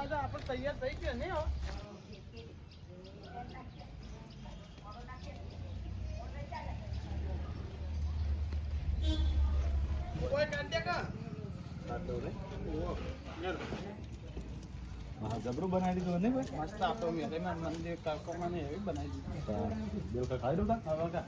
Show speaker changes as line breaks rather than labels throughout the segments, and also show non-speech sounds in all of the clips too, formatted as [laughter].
આપણે તૈયાર થઈ ગયા ને
જબરું બનાવી દીધું ને ભાઈ?
મસ્ત આપણો મેરેમાન મંદિર કાકોમાં ને એવી બનાવી દીધું.
દેવ ખાઈ દઉં
હવે કા?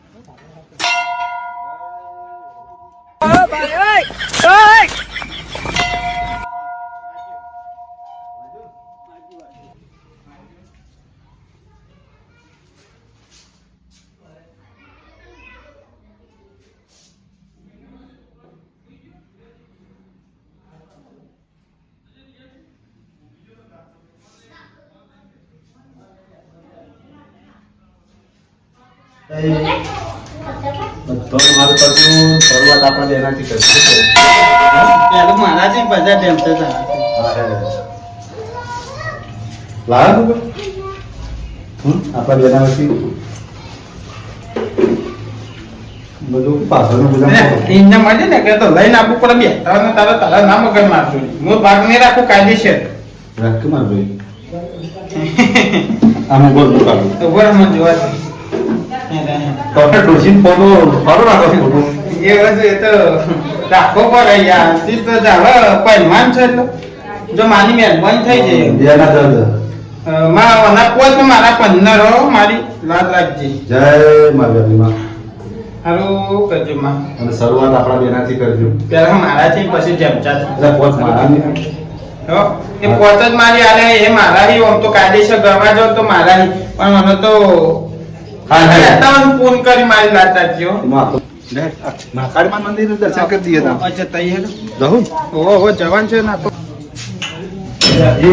તો મારું કરતું શરૂઆત આપણે બેનાથી કરવી છે
પેલું મારાથી બધા ટેમ્પે હતા
હા હે લાયા તું હમ આપણા બેનાથી બધું પાછળનું બધા
એમને મળે ને કે તો લઈને આપવું પડે બે તારે તારે તારા નામ વગર મારતું નહીં હું ભાગ નહીં રાખું કાયદેસર
રાખ માર ભાઈ આમે બોલ બોલ કાઢું
તો બોલ મને જોવા
તમે ડોસીન ફોટો ફોટો રાખો છો ફોટો
એ વસ્તુ એ તો રાખવો પડે યાર તી તો જાવે પહેલવાન છે એટલે જો મારી મહેરબાની થઈ જાય
બેના દર્દ
અ, મારા ઓના પોત મારા પંદર હો, મારી લાજ રાખજે
જય મારી માં
હારું કરજો માં
અને શરૂઆત આપણા બેનાથી કરજો
પેલા મારાથી પછી જમચા
એટલે પોત
એ પોત જ મારી આલે એ મારા હી આમ તો કાયદેસર ગરવા જાવ તો મારા હી પણ મને તો ફોન કરી મારી લાજ રાખજો
માં લે મહાકાળી મંદિર દર્શન કરી દઈએ
અચ્છા તૈયાર જવાન છે ના તો.
એ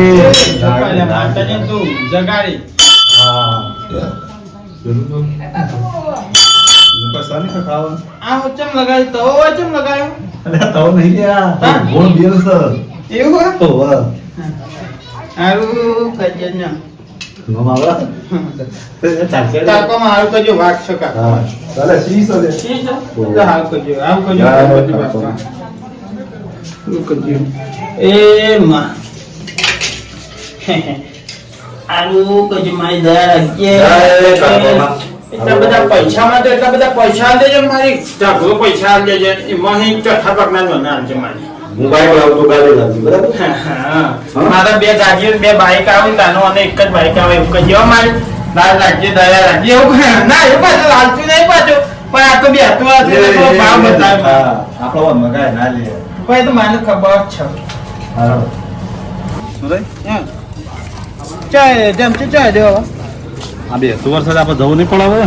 માતાજી તું જગાડી.
હા
એવું એટલા બધા પૈસામાં તો એટલા બધા પૈસા દેજો મારી. ઢગલો પૈસા દેજો એમાં અહીં ચોથા ભાગના લોના આલજો મારી
મોબાઈલ લાવતો ગાડી લાવજો બરાબર?
હા. મારા બે ગાડીઓ બે બાઈક આવે તાનો અને એક જ બાઈક આવે એવું કહેજો મારે? લાલ રાખજે દયા રાખજે એવું ના એ પાછું લાલતું નહીં પાછું. પણ આ તો બે હતું આ તો તો ભાવ બતાવે.
હા આપણો મગાય ના લે.
પણ એ તો મને ખબર છે.
હારો સુરઈ
ચાય જેમ છે ચાય દેવા
આ બે તું વર્ષ આપણે જવું નહીં પડે હવે.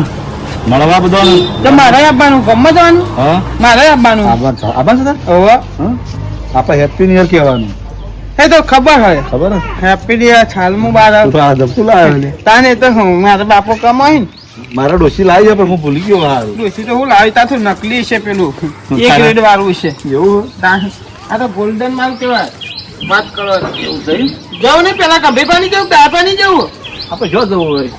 મળવા બધા
મારે આપવાનું ગમે જવાનું?
હા.
મારે આપવાનું.
આભાર છે.
સદા
હા. આપણે હેપી ન્યુ યર કહેવાનું.
એ તો ખબર હોય.
ખબર હે
હેપી ન્યુ છાલ મુબારક
આ જપતું લાવ્યો ને
તાને તો હું મારા બાપો કમાઈ ને.
મારા ડોશી લાવી છે પણ હું ભૂલી ગયો હાલ
ડોસી તો હું લાવી તા નકલી છે પેલું.
એક
ગ્રેડ વાળું છે.
એવું?
તા- આ તો ગોલ્ડન માલ કેવાય વાત કરો એવું થઈ જાવ ને પેલા કભી પાણી જવું દાળ પાણી જવું
આપણે જો જવું હોય.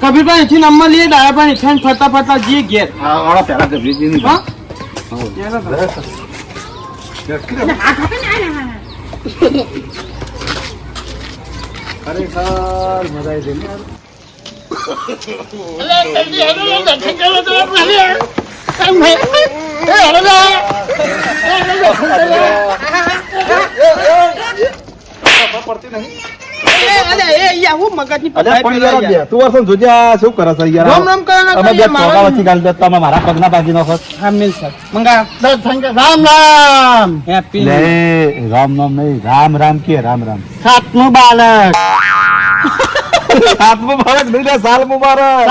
કભી પાણી થી નંબર લઈએ દાળ પાણી થઈને ફરતા ફરતા જઈએ ઘેર.
હા વાળા પહેલા ગભરી દીધી
હા?
ખરેખર મજા આવી ગઈ યાર. અલ્યા પણ યાર બે તું વર્ષો જોજે આ શું કરે છે યાર
રામ રામ કરે ના
અમે
કરે
બે
મારા
ચોગા વચ્ચે ગાલી દે, તમે મારા પગના ભાગી નાખો
હા મિલ સર મંગા
રામ રામ
હેપી
લે રામ નામ નહીં રામ રામ કે રામ રામ.
સાતમું બાલક
સાત મુબારક સાલ મુબારક.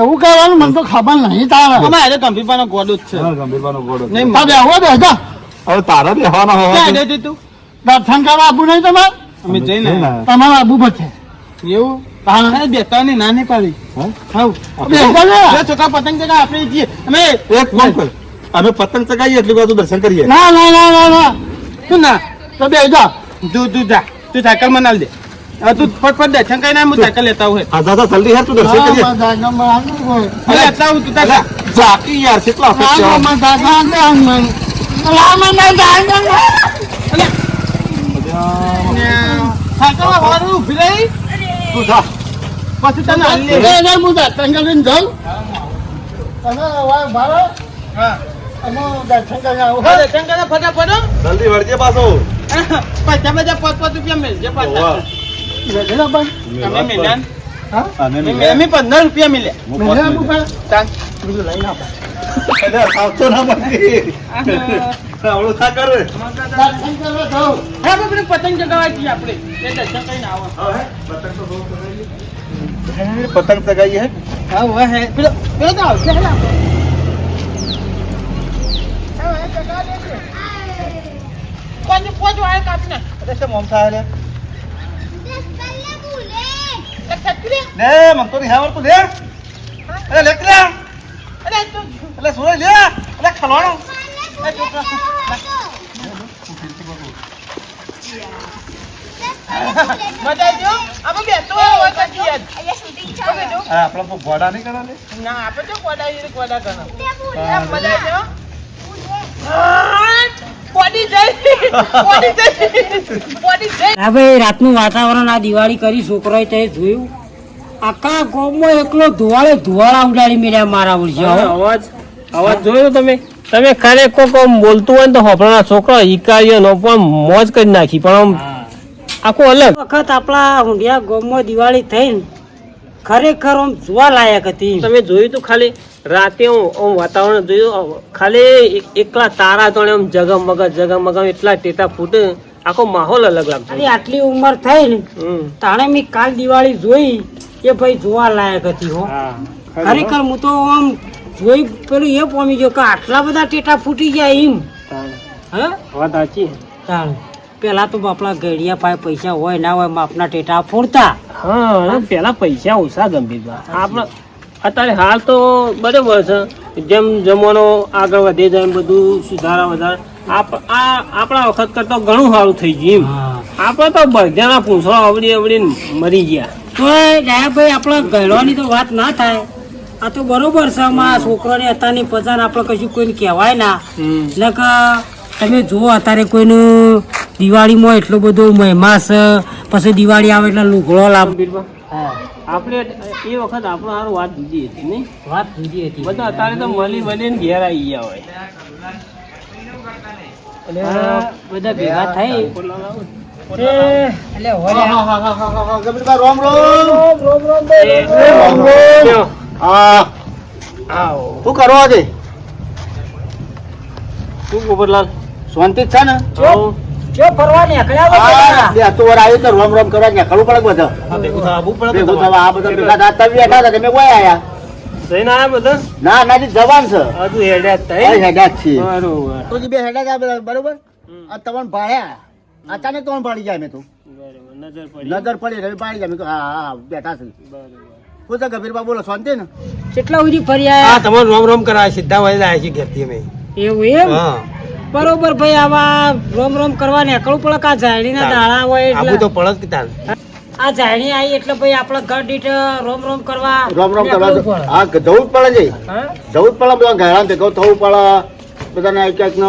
એવું કહેવાનું મને તો ખબર નહીં તારે.
અમારે ગંભીર પાનો ગોડું જ છે.
ગંભીરભાઈ ગંભીરવાનો ઘોડો
નહીં
આ બેહો બેહો
હવે તારે બેહવાનો
દર્શન કરવા આપું નહીં તમારે?
અમે જઈને
તમારા આબુ છે.
એવું? હા બેતા નાની પાડી.
હા?
છોકરા પતંગ ચગા આપણે જઈએ. અમે
એક કામ અમે પતંગ ચગાવીએ એટલી બધું દર્શન કરીએ.
ના ના ના ના ના.
તું ના.
તો બે જા.
તું તું જા. તું સાયકલમાં નાલ દે તું ફટફટ દર્શન કરીને હું સાયકલ લેતા હોય.
હા દાદા જલ્દી હેર તું દર્શન કરીએ.
અરે લેતા તું તારા
જાકી યાર કેટલા.
સાયકલમાં વાળું ઊભી રહી
તું જા.
પછી તને હાલી લઈ.
હજાર હું જાઉં
હા.
દર્શન કરીને આવું
દર્શન કરો ફટાફટ
જલ્દી વળજે પાછો
પૈસા બધા પાંચ પાંચ રૂપિયા મેળજે પાછા. તમે?
હા
અમે
પંદર રૂપિયા મિલ્યા.
આવતો ના મળતી. આવડું થા કરે.
દર્શન કરવા જાઉં
હા, આપણે પેલી પતંગ ચગાવી આપણે. એ દર્શન કરીને આવો.
પતંગ ચગાવી હે
હા? હોય હે. પેલો પેલો તો આવશે હે પાંચ પાંચ વાળા કાપી નાખ.
અરે શું મોમ થાય. લે મન તો નહીં આવડતું લે. અરે લે કે.
અરે
એટલે સુરજ લે. એટલે ખલવાણો
હોય તો
ગોડા નહીં કરા
ના આપણે તો મજા
ભાઈ રાતનું વાતાવરણ આ દિવાળી કરી છોકરાએ તે જોયું. આખા ગામમાં એકલો ધુવાળે ધુવાળા ઉડાડી મેળ્યા મારા ઉડશે
અવાજ અવાજ જોયો તમે? તમે ખરે કોક બોલતું હોય ને તો હોપડાના છોકરા હિકારીઓ નો પણ મોજ કરી નાખી પણ આમ આખું અલગ.
વખત આપણા ઊંડિયા ગામમાં દિવાળી થઈને ખરેખર આમ જોવા લાયક હતી.
તમે જોયું તું ખાલી? રાતે હું આમ વાતાવરણ જોયું ખાલી એક- એકલા તારા તો આમ જગમગ જગમગ એટલા ટેટા ફૂટે આખો માહોલ અલગ લાગતો
અરે આટલી ઉંમર થઈ ને
હમ.
તાણે મેં કાલ દિવાળી જોઈ એ ભાઈ જોવા લાયક હતી હો. ખરેખર હું તો આમ જોઈ પેલું એ પામી ગયો કે આટલા બધા ટેટા ફૂટી ગયા એમ. હે?
વાત સાચી.
તાણે. પેલા તો બાપલા ગળિયા પાસે પૈસા હોય ના હોય બાપના ટેટા ફોડતા.
હા પેલા પૈસા ઓછા ગંભીર આપણે અત્યારે હાલ તો બરાબર છે. જેમ જમાનો આગળ વધે જાય એમ બધું સુધારા વધારે. આપણા વખત કરતા ઘણું સારું થઈ ગયું એમ. આપણે તો બધાના પૂંછડા આવડી આવડી મરી ગયા.
તો ડાયાભાઈ આપણા ઘરવાની તો વાત ના થાય. આ તો બરોબર છે અમારા છોકરાની અત્યારની પજાન આપણે કશું કોઈને કહેવાય ના. એટલે કે તમે જુઓ અત્યારે કોઈનું દિવાળીમાં એટલો બધો મહેમાસ પછી દિવાળી આવે એટલે લુગડો લાવ
આપણે એ વખત આપણો સારું વાત જુદી હતી નહીં?
વાત જુદી હતી.
બધા અત્યારે તો મળી મળીને ઘેર આવી ગયા હોય.
બધા ભેગા
આવો.
શું કરો આજે?
શું ગોબરલાલ
શાંતિ છે ને?
જો ફરવા નીકળ્યા
હા, બે હપ્તો વાર આવ્યો તો રોમ રોમ કરવા નીકળવું પડે બધા.
આ ભેગું થવા આવવું પડે ને
ભેગું થવા આ બધા ભેગા થયા. તમે બેઠા હતા તમે કોઈ આયા?
જઈને આયા બધા?
ના ના જવાન છે.
હજુ હેડ્યા જ
હેડા જ
બરોબર.
તો જે બે હેડા હતા બધા, બરોબર? આ તમને ભાડ્યા. અચાનક તમને ભાડી જાય મેં તો.
બરોબર નજર પડી.
નજર પડી રવિ પાડી જાય. મેં કીધું, હા હા બેઠા છે.
બરોબર.
છે બોલો શાંતિ ને?
કેટલા સુધી ફરી
હા
આયા
તમારું રોમ રોમ કરાવે સીધા છીએ ઘેરથી અમે.
એવું એમ?
હા.
બરોબર ભાઈ આવા રોમ રોમ કરવા નીકળવું પડે કે આ ઝાડીના દાણા હોય એટલે.
તો પડત કે તાન
આ ઝાડી આવી એટલે ભાઈ આપણે ઘર દીઠ રોમ રોમ કરવા
રોમ રોમ કરવા હા જવું જ પડે છે.
હા?
જવું જ પડે બધા ઘેરા ભેગો થવું પડે. બધાને ક્યાંક નો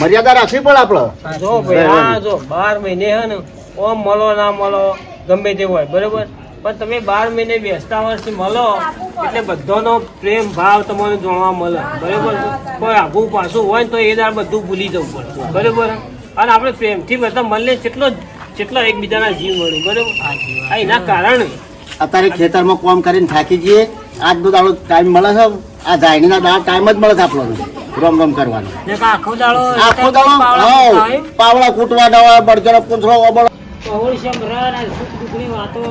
મર્યાદા રાખવી પડે આપણે.
જો ભાઈ આ જો બાર મહિને હે ને ઓમ મળો ના મળો ગમે તે હોય બરોબર? પણ તમે બાર મહિને બેસતા વર્ષથી મળો એટલે બધાનો પ્રેમ ભાવ તમને જોવા મળે. બરોબર કોઈ આઘું પાછું હોય ને તો એ દાર બધું ભૂલી જવું પડે બરોબર અને આપણે પ્રેમથી બધા મળીને કેટલો કેટલો એકબીજાના જીવ મળે બરોબર? આ એના કારણે.
અત્યારે ખેતરમાં કામ કરીને થાકી જઈએ. આજ બધો આપણો ટાઈમ મળે છે? આ જાયણીના દાળ ટાઈમ જ મળે છે આપણો રોમ રોમ કરવાનો.
આખો દાડો
આખો દાડો?
પાવડા
દાવા કૂટવાના હોય બળગેરો પૂંછડો ઓબળ.
પહોળી શેમ ને સુખ દુઃખની વાતો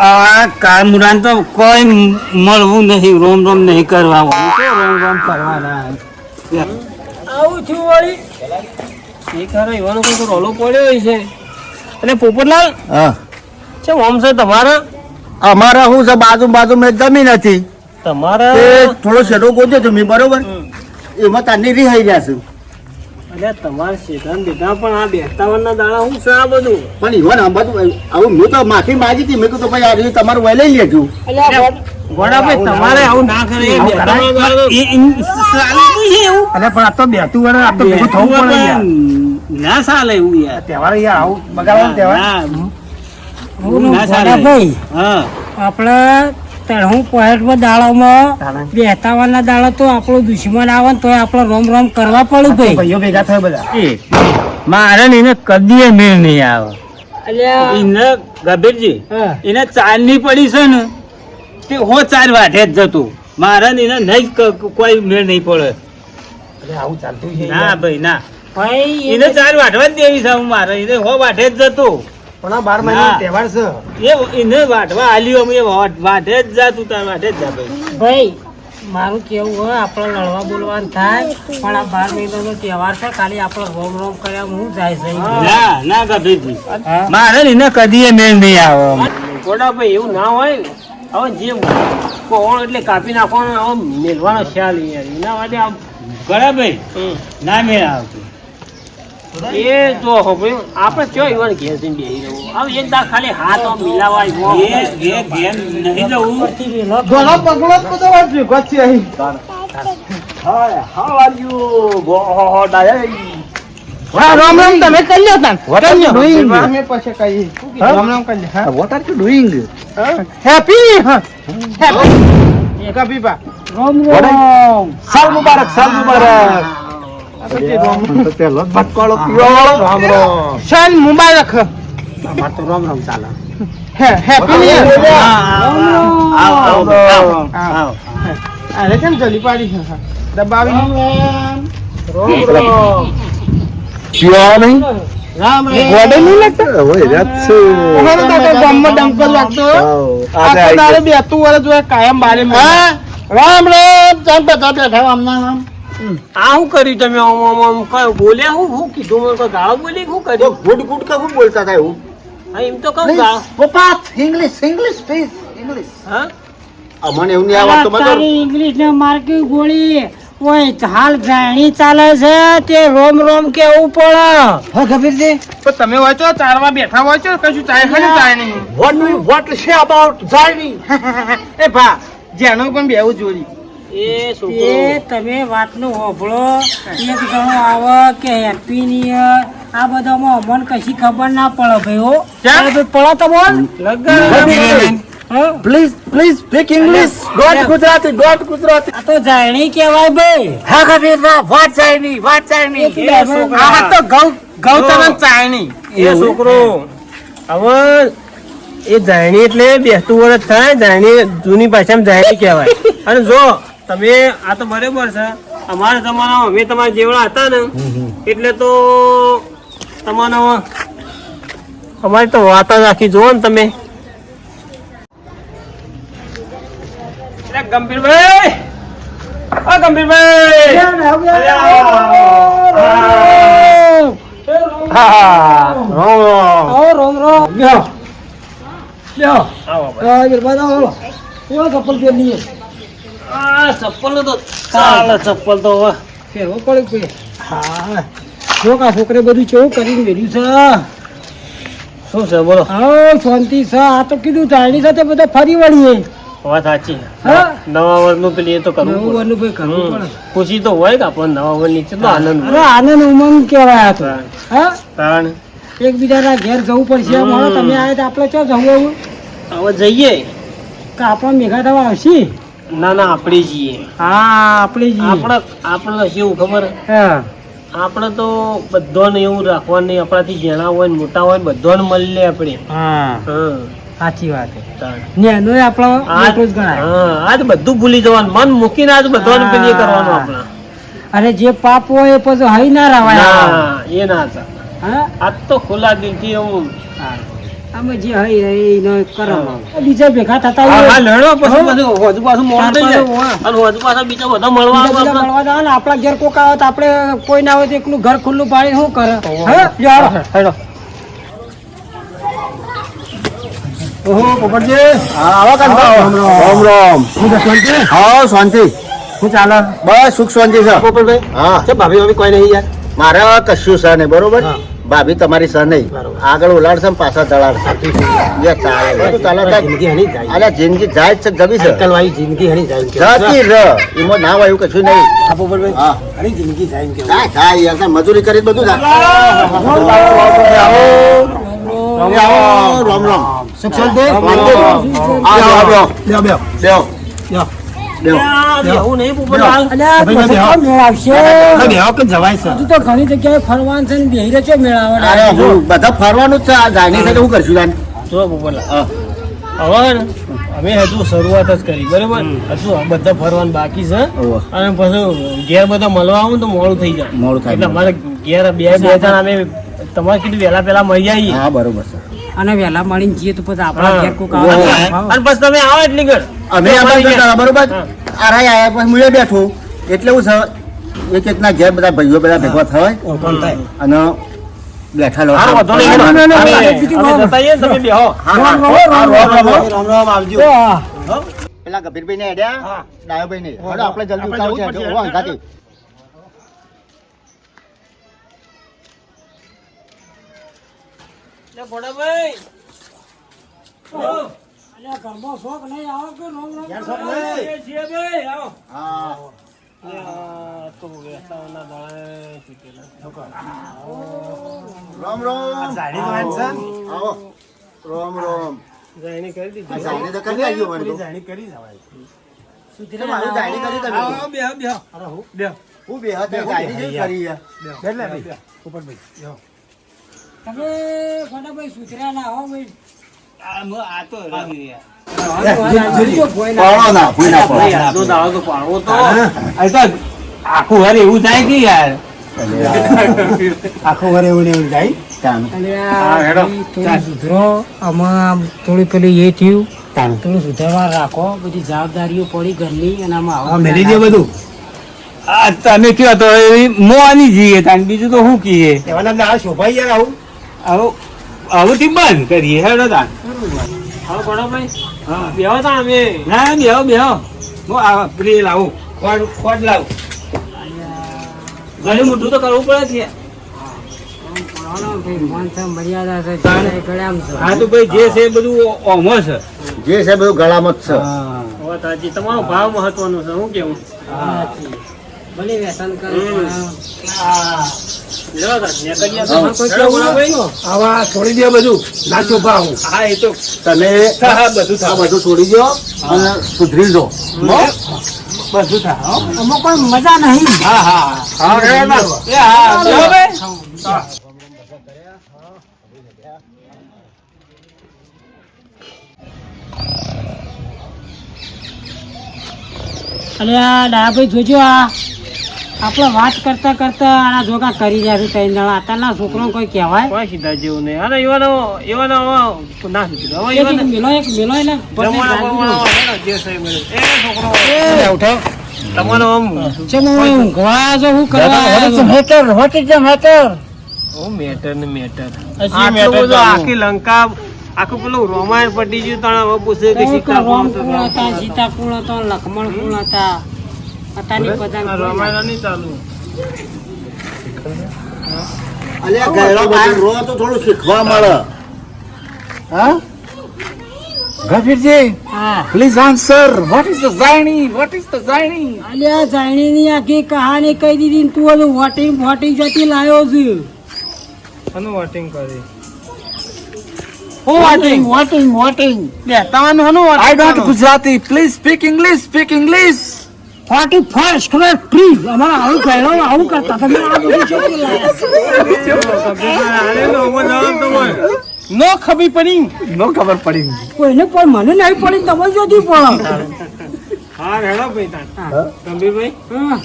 આ કામરાન તો કોઈ મળવું નહીં રોમ રોમ નહીં કરવા રોમ રોમ કરવાના
આવું થયું વળી
એ ખરો એવાનો કોઈ રોલો પડ્યો છે અને પોપટલાલ
હા
છે તમારા?
અમારા શું છે બાજુ બાજુ મેં જમીન હતી
તમારે?
થોડો શેડો મેં બરોબર? એમાં તારની રિહાઈ ગયા છે.
તમારે પણ આ બેસતાવરના દાડા હું છે આ બધું?
પણ ઈવન આ બધું આવું મેં તો માફી માંગી હતી મેં કીધું ભાઈ આ રહ્યું તમારું વય લઈ લેજો.
ગોડાભાઈ તમારે આવું ના કરે એ
અરે પણ આ તો બેતું વડે આ તો ભેગું થવું પડે
ના ચાલે એવું યાર.
તહેવાર યાર આવું બગાડવાનો તહેવાર.
ના,
હું
ના ચાલે.
ભાઈ
હા.
આપણે તળહું પોહેટમાં દાડામાં બેહતાવાના દાડા તો આપણો દુશ્મન આવે ને તો આપણો રોમ રોમ કરવા પડે ભાઈ.
ભાઈઓ ભેગા થાય બધા.
મારે ને એને કદીએ મેળ નહીં આવે. એને ગભીરજી એને ચાલની પડી છે ને તે હો ચાર વાઢે જ જતો. મારે ને એને નહીં કોઈ મેળ નહીં પડે.
આવું ચાલતું
ના ભાઈ ના.
ભાઈ
એને ચાર વાઢવા જ દેવી છે હું મારે. એને હો વાઢે જ જતો.
પણ આ બાર મહિના તહેવાર છે.
એ એને વાટવા આલ્યો અમે વાટે જ જા તું તાર વાટે જ જા ભાઈ.
ભાઈ મારું કેવું હોય આપણે લડવા બોલવાનું થાય પણ આ બાર મહિનાનો તહેવાર છે ખાલી આપણે રોમ રોમ કર્યા હું જાય છે.
ના ના
ગભીજી
મારે ને કદી એ મેળ નહીં આવે
ગોડાભાઈ એવું ના હોય હવે જે કોણ એટલે કાપી નાખવાનો હવે મેળવાનો ખ્યાલ એના માટે આમ
ભાઈ ના મેળ આવતું.
એ જો આપણે ચો ઈવન ઘેર જઈને બેહી રહેવું? હવે એક દા ખાલી હાથ આમ
એ ઘેર નહીં જવું.
છે હા, રામ રામ તમે કરી લો તાન. કરી લો. અમે પછી કહીએ. રામ રામ કરી હા.
What are you doing
happy હા? હેપી કભી બા
રોમ રોમ.
સાલ મુબારક સાલ મુબારક.
તો જે
ભટકાળો પીવા
રામ રામ શાન મુબારક
અમાર તો રામ રામ ચાલે
હે. હેપી ન્યુ યર
આવ. આવ.
આવ. અરે કેમ જલી પાડી છે? હા. દબાવી
ચિયો નહીં?
રામ
ગોડે નહીં લાગતા? હોય રાત છે.
અમારો તો ગામમાં ડંકો જ વાગતો આખો બેતું વરસ કાયમ બારે
રામ રામ. ચાલ બેઠા બેઠા આમના આમ.
આ શું કર્યું તમે? આમ આમ આમ કયો? બોલ્યા હું? હું કીધું? મને કોઈ ગાળો બોલી શું કર્યું?
ગુડ ગુડ કા હું બોલતા થાય હું
હા એમ તો કહું ગાળો
પપ્પા ઇંગ્લિશ ઇંગ્લિશ પ્લીઝ ઇંગ્લિશ
હા?
અમને એવું નહીં આવડતું મતલબ
તારી ઇંગ્લિશ ને માર્કી ગોળી? ઓય હાલ જાણી ચાલે છે તે રોમ રોમ કેવું પડે.
હા કબીરજી
તો તમે વાંચો ચારવા બેઠા વાંચો કશું ચાય ખાલી ચાય નહીં.
What what you about say [laughs]
એ ભા જેનો પણ બેવું જોડી
એ
એ તમે વાતનો હોભળો. એક જણો આવે કે હેપી નિયર આ બધામાં અમને કશી ખબર ના પડે ભાઈ હો. પડો તો બોલ please
please speak English English. Gujarati Gujarati Gujarati.
આ તો જાણી કહેવાય ભાઈ.
હા કબીર વાત what Zayni what Zayni
એ તો છોકરા.
આ તો ગૌ ગૌતમ ચાય
એ છોકરો. હવે એ જાણી એટલે બેસતું વર્ષ થાય જાણી જૂની ભાષામાં જાણી કહેવાય. અને જો તમે આ તો બરાબર છે. અમારા જમાનામાં અમે તમારા જેવડા હતા ને એટલે તો તમારા અમારી તો વાત જ આખી જુઓ ને તમે. ગંભીરભાઈ! ઓ ગંભીરભાઈ.
હા. રામ રામ.
રોમ રોમ. લ્યો. લ્યો.
આવો
આ ગિરબાદ આવો કેવા ચપ્પલ પહેરી
આ ચપ્પલ તો ચાલે. ચપ્પલ તો હવે.
ફેરવો પડે હા. જો કા છોકરે બધું કેવું કરીને વેર્યું છે.
શું છે બોલો.
હા શાંતિ છે. આ તો કીધું જાણી સાથે બધા ફરી વળીએ.
વાત સાચી નવા વર્ષનું પેલી એ તો કરવું પડે.
ભાઈ કરવું પડે.
ખુશી તો હોય કે આપણને નવા વર્ષ નીચે તો આનંદ
અરે આનંદ ઉમંગ કહેવાય તો. હા?
કારણ.
એકબીજાના ઘેર જવું પડશે. મળો તમે આવ્યા તો આપણે ચો જવું
હવે જઈએ.
કે આપણે મેઘા થવા આવશે?
ના ના આપણે જઈએ
હા આપણે જઈએ
આપણે આપણે કેવું ખબર?
હા.
આપણે તો બધાને એવું રાખવાનું નહીં આપણાથી જેણા હોય ને મોટા હોય ને બધાને મળી લે આપણે.
હા.
હા.
સાચી વાત છે.
તાણ.
નેનો એ આપણો
આ
મોટો જ ગણાય.
હા, આજ બધું ભૂલી જવાનું. મન મૂકીને આજ બધાને પેલી કરવાનું આપણે.
અને જે પાપ હોય એ પછી હઈ ના રવાય.
ના એ ના
હા?
આજ તો ખુલ્લા દિલથી હું.
અમે જે હઈ રહી એનો કરમ બીજા ભેગા થતા હોય.
હા, લડો પછી બધું હોજુ પાછું મોડું થઈ જાય. અને હોજુ પાછા બીજા બધા મળવા આવે
મળવા જાવ ને આપણા ઘેર કોક આવે તો આપણે કોઈ ના હોય તો એકલું ઘર ખુલ્લું પાડી શું કરે? હા લ્યો
હેડો.
ઓહો પોપટજી. હા આવો કાંતા રામ રામ. શું શાંતિ? હા શાંતિ. શું ચાલે? બસ સુખ શાંતિ છે. પોપટભાઈ હા ભાભી ભાભી કોઈ નહીં યાર. મારે કશું છે ને બરોબર?
હા.
ભાભી તમારી સહ નહીં. આગળ ઉલાડશે
પાછા હણી
અરે જિંદગી જાય. છે જવી છે.
જિંદગી હણી જાય
જતી ર એમાં ના એવું કશું નહીં?
જિંદગી જાય
મજૂરી કરી બધું રામ રામ.
સુખ શાંતિ?
ઘણી જગ્યાએ ફરવાનું છે ને છે મેળાવડ.
બધા ફરવાનું જ છે. હું કરશું
જો પોપટલાલ. હવે અમે હજુ શરૂઆત જ કરી બરોબર? હજુ બધા ફરવાનું બાકી છે. અને પછી ઘેર બધા મળવા આવું તો મોડું થઈ જાય.
મોડું થાય.
એટલે અમારે ઘેર બે બે જણ અમે તમારે કીધું વહેલા પહેલા મળી જઈએ
હા બરોબર છે.
અને વહેલા મળીને જઈએ તો પછી આપણા. ઘેર કોક આવે
અને પછી તમે આવો એટલી ઘર.
અમે બરોબર? આરાય આયા પછી મુએ બેઠું. એટલે હું એક એકના ઘેર બધા ભાઈઓ બધા ભેગા થાય. અને બેઠા
આ
પેલા ગભીરભાઈ ને હેડ્યા ડાયોભાઈ ને હવે આપણે જલ્દી
આપણે
છે. અંધાથી.
લે, ભોળાભાઈ.
અલ્યા ઘરમાં શોખ નહીં આવો કે રામ રામ
ઘેર શોખ નહીં? એ ભાઈ, આવો.
હા
તો વેસાવાના દાડે ચૂકેલા.
રામ રામ આવો રામ રામ
જાયણી કરી દીધી.
જાણી તો કરી આવ્યો મને તો.
જાયણી કરી જવાય.
મારી જાણી કરી તમે
આવો, બેહો, બેહો. અરે, હું, બેહો.
હું બે જાણી કરી યાર.
બેહો, ભાઈ. બેહો.
તમે ફટાફટ સુધર્યા ના હો ભાઈ
તો
તો તો.
તો આખું હારે એવું થાય કે યાર?
આખો એવું એવું જાય.
સુધરો. આમાં થોડી પેલી એ થયું. થોડું સુધારવા રાખો. બધી જવાબદારીઓ પડી ઘરની અને આમાં આવું
મેલી દે બધું.
આ તમે કયો તો મોવાની જઈએ તાન. બીજું તો શું
આ શોભાઈ યાર આવું.
આવું આવું થી બંધ કરીએ હેડો તાન.
હા ભોળાભાઈ હા બેહો તા અમે
ના બેહો બેહો. હું આ પેલી લાવું. કોડ કોડ લાવું? ઘણું મોટું તો કરવું પડે છે.
મન છે મર્યાદા છે જાણે ગળામ છે
હા તો ભાઈ જે છે એ બધું ઓમો છે.
જે છે બધું ગળામાં જ છે.
હા.
તમારો ભાવ મહત્વનો છે હું કેવું?
ભલે વ્યસન કરો
આવા છોડી દે
અને સુધરી દો
બધું
ડાયાભાઈ જોજો આ. આપણે વાત કરતા કરતા આના જોગા કરી રહ્યા છે ત્રણ જણા. અત્યારના છોકરો કોઈ કહેવાય?
કોઈ સીધા જેવું નહીં. અને એવાનો એવાનો ના સીધું
મિલો એક મેલો
ને, જે છે એ. તમારો આમ ઓ મેટર? ને મેટર. આટલું. આખી લંકા આખું પેલું રોમાયણ પટી ગયું તાણે હવે પૂછે કે સીતા કોણ
હતા સીતા કુળ હતો લક્ષ્મણ કુળ હતા. અત્યારની પતંગ કોઈ ના.
રામાયણ નહીં ચાલુ.
અલ્યા ગયડો બહાર રો તો થોડું શીખવા મળે. હા?
ગફીરજી
હા.
Please answer what is the ઝાયણી what is the ઝાયણી
અલ્યા જાણીની આખી કહાની કહી દીધી તું હજુ વોટિંગ વોટિંગ જતી લાયો છે.
વોટિંગ કરી.
વોટિંગ વોટિંગ વોટિંગ
તમારું હનું
I don't Gujarati. Please speak English speak English
forty first class please અમારે આવું કહેલો આવું કરતા તમે આ બધું
નો ખબર પડી
નો ખબર પડી
કોઈને પણ મને નહીં પડી તમે જોતી પણ
હા હેડો ભાઈ તાણ ગંભીરભાઈ
હા.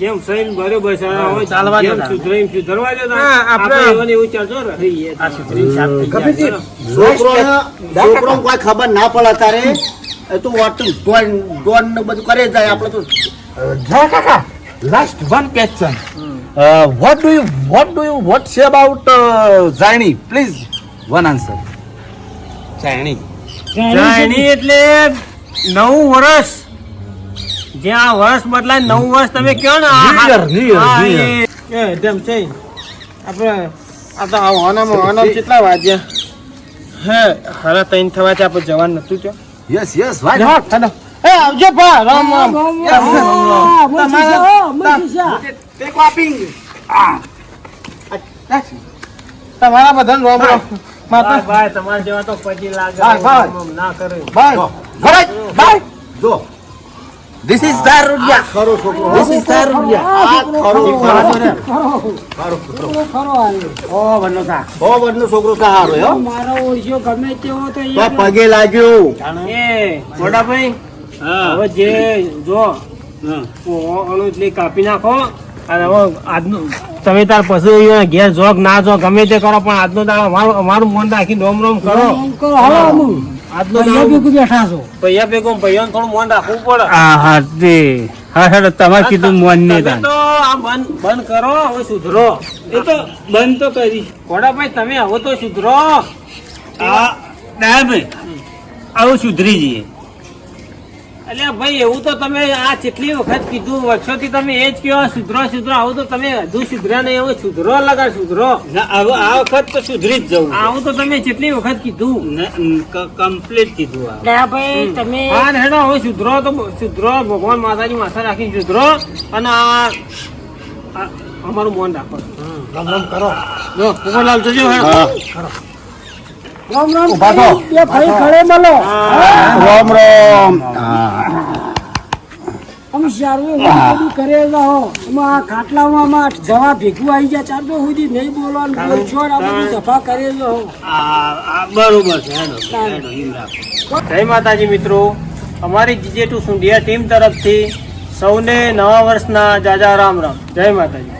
જેમ સહીન બરોબર છે હોય
ચાલવા
જેમ
દો.
સુધરે એમ સુધરવા દો
હા, આપણે-
આપણે એવું ચાલતો જાય.
છોકરોને છોકરોને કોઈ ખબર ના પડે તારે એ તો વોટિંગ ડોન ડોન ને બધું કરે જાય આપણે તો
જા કાકા last one question what do you what do you what say about જાણી પ્લીઝ વન આન્સર જાણી
જાણી એટલે નવું વર્ષ. જ્યાં વર્ષ બદલાય નવું વર્ષ તમે કહો ને આ-
New year, new year,
હા,
new year.
એ
એ જેમ છે. આપણે આ તો આનામાં હોનામાં કેટલા વાગ્યા? હે હારા તૈન થવા છે આપણે જવાનું નતું જો
યસ યસ વાય
હેલો એ આવજો પા રામ રામ
હા, હો.
તમારા બધાને રામ રામ માતા
ભાઈ તમારા જેવા તો પછી લાગે ના કરે
બાય બાય જો ધીસ ઇઝ દારૂડિયા
ખરો છોકરો
ધીસ ઇઝ દારૂડિયા
આ ખરો
ખરો, ખરો. આવ્યો.
ઓ વનનો સા ઓ વનનો છોકરો તો હારો હો
મારો ઓળખ્યો ગમે તેવો તો
પગે લાગ્યો
એ મોટાભાઈ હવે જે જો. એટલી કાપી નાખો. અને હવે આજનું તમે તાર પછી ઘેર જોગ ના જો ગમે તે કરો પણ આજનો દાડો અમારું અમારું મન રાખી રોમ રોમ કરો.
કરો, હાલો
તમારે કીધું મોન
આ બંધ બંધ કરો હવે સુધરો.
એ તો બંધ તો કરી.
ઘોડાભાઈ તમે હવે તો સુધરો.
આ ના ભાઈ. આવું સુધરી જઈએ.
એટલે ભાઈ એવું તો તમે આ કેટલી વખત કીધું વર્ષોથી તમે એ જ કહો સુધરો સુધરો આવું તો તમે હજુ સુધર્યા નહીં એવું સુધરો લગા સુધરો?
હવે આ વખત તો સુધરી જ જવું
આવું તો તમે કેટલી વખત કીધું.
કમ્પ્લીટ કીધું
ના ભાઈ તમે
હા હેડો હવે સુધરો તો સુધરો ભગવાન માતાજી માથા રાખીને સુધરો અને આ અમારું મોન રાખો. રામ રામ કરો. જો કુંવરલાલ જજો હા. હેડો
રામ રામ.
ઊભા થો.
બે ભાઈ ખડે મળો
રામ રામ.
અમે સારું બધું કરે રહો આમાં આ ખાટલામાં આમાં જવા ભેગું આવી ગયા ચાર તો સુધી નહીં બોલવાનું બોલશો ને આ બધું સફા કરે રહો
બરોબર છે
જય માતાજી મિત્રો. અમારી જીજે ટુ સુંડિયા ટીમ તરફથી સૌને નવા વર્ષના જાજા રામ રામ. જય માતાજી.